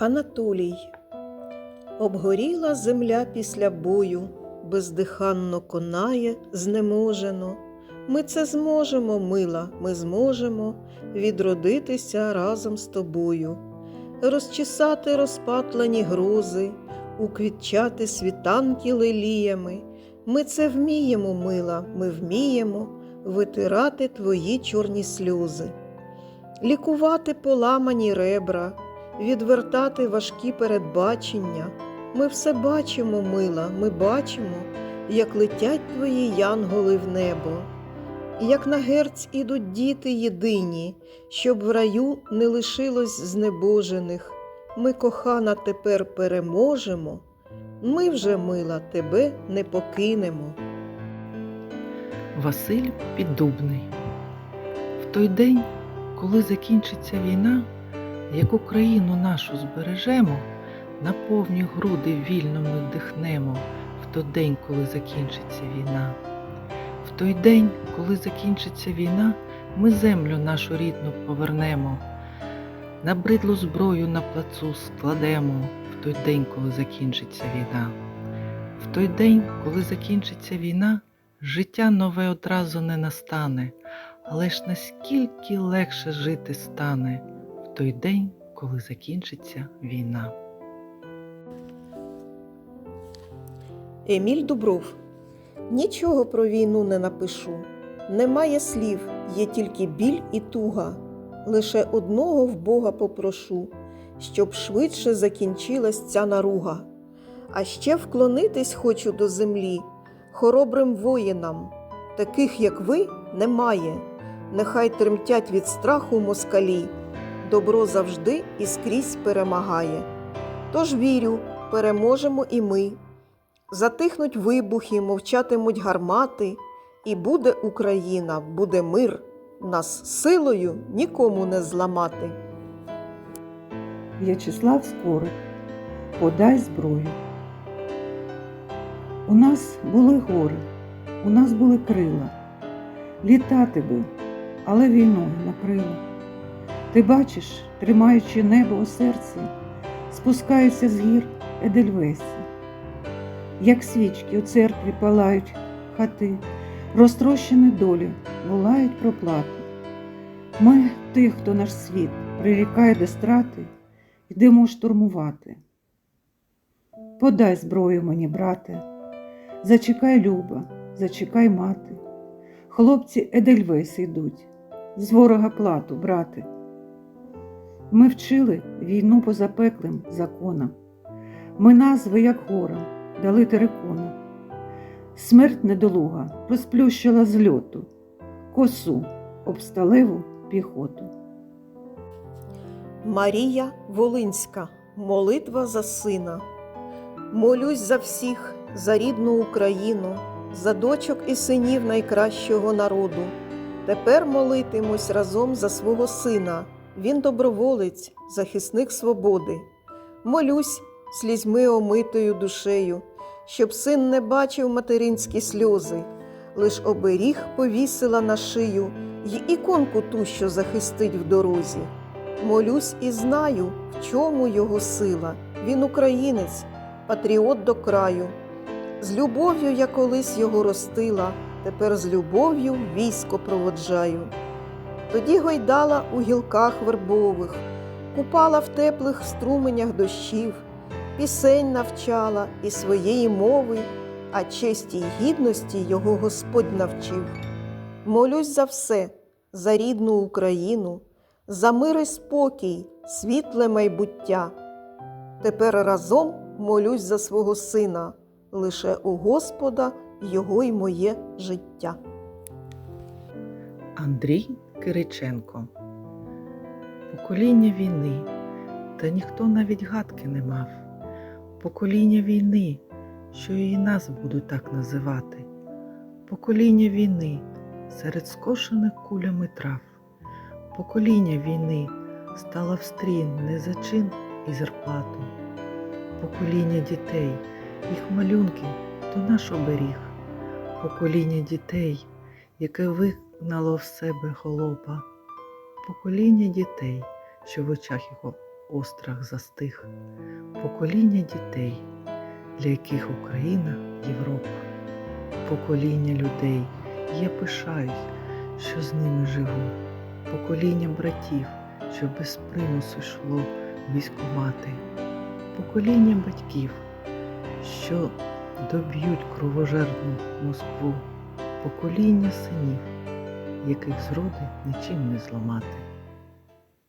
Анатолій. Обгоріла земля після бою, бездиханно конає, знеможено. Ми це зможемо, мила, ми зможемо відродитися разом з тобою, розчесати розпатлені грози, уквітчати світанки леліями. Ми це вміємо, мила, ми вміємо витирати твої чорні сльози, лікувати поламані ребра, відвертати важкі передбачення. Ми все бачимо, мила, ми бачимо, як летять твої янголи в небо, як на герць ідуть діти єдині, щоб в раю не лишилось знебожених. Ми, кохана, тепер переможемо, ми вже, мила, тебе не покинемо. Василь Піддубний. В той день, коли закінчиться війна, як Україну нашу збережемо, на повні груди вільно ми вдихнемо в той день, коли закінчиться війна. В той день, коли закінчиться війна, ми землю нашу рідну повернемо, набридлу зброю на плацу складемо в той день, коли закінчиться війна. В той день, коли закінчиться війна, Життя нове одразу не настане, але ж наскільки легше жити стане той день, коли закінчиться війна. Еміль Дубров. Нічого про війну не напишу. Немає слів, є тільки біль і туга. Лише одного в Бога попрошу, щоб швидше закінчилась ця наруга. А ще вклонитись хочу до землі, хоробрим воїнам, таких, як ви, немає. Нехай тремтять від страху москалі, добро завжди і скрізь перемагає. Тож вірю, переможемо і ми. Затихнуть вибухи, мовчатимуть гармати, і буде Україна, буде мир, нас силою нікому не зламати. В'ячеслав Скорик, подай зброю. У нас були гори, у нас були крила. Літати би, але війною накрило. Ти бачиш, тримаючи небо у серці, спускаються з гір Едельвесі. Як свічки у церкві палають хати, розтрощені долі волають про плату. Ми, тих, хто наш світ прирікає до страти, йдемо штурмувати. Подай зброю мені, брате, зачекай люба, зачекай мати. Хлопці Едельвейс йдуть, з ворога плату, брате. Ми вчили війну по запеклим законам. Ми назви, як горам, дали терикона. Смерть недолуга розплющила з льоту, косу об сталеву піхоту. Марія Волинська. Молитва за сина. Молюсь за всіх, за рідну Україну, за дочок і синів найкращого народу. Тепер молитимусь разом за свого сина. Він доброволець, захисник свободи. Молюсь слізьми омитою душею, щоб син не бачив материнські сльози, лиш оберіг повісила на шию й іконку ту, що захистить в дорозі. Молюсь і знаю, в чому його сила. Він українець, патріот до краю. З любов'ю я колись його ростила, тепер з любов'ю військо проводжаю. Тоді гойдала у гілках вербових, купала в теплих струменях дощів, пісень навчала і своєї мови, а честі й гідності його Господь навчив. Молюсь за все, за рідну Україну, за мир і спокій, світле майбуття. Тепер разом молюсь за свого сина, лише у Господа його й моє життя. Андрій Кириченко. Покоління війни, та ніхто навіть гадки не мав. Покоління війни, що і нас будуть так називати. Покоління війни серед скошених кулями трав. Покоління війни стало в стрін не за чин і зарплату. Покоління дітей, їх малюнки то наш оберіг. Покоління дітей, яке вигнало в себе голоба. Покоління дітей, що в очах його острах застиг, покоління дітей, для яких Україна Європа, покоління людей, я пишаюсь, що з ними живу, покоління братів, що без примусу йшло військомати, покоління батьків, що доб'ють кровожерну Москву, покоління синів, яких зроди нічим не зламати.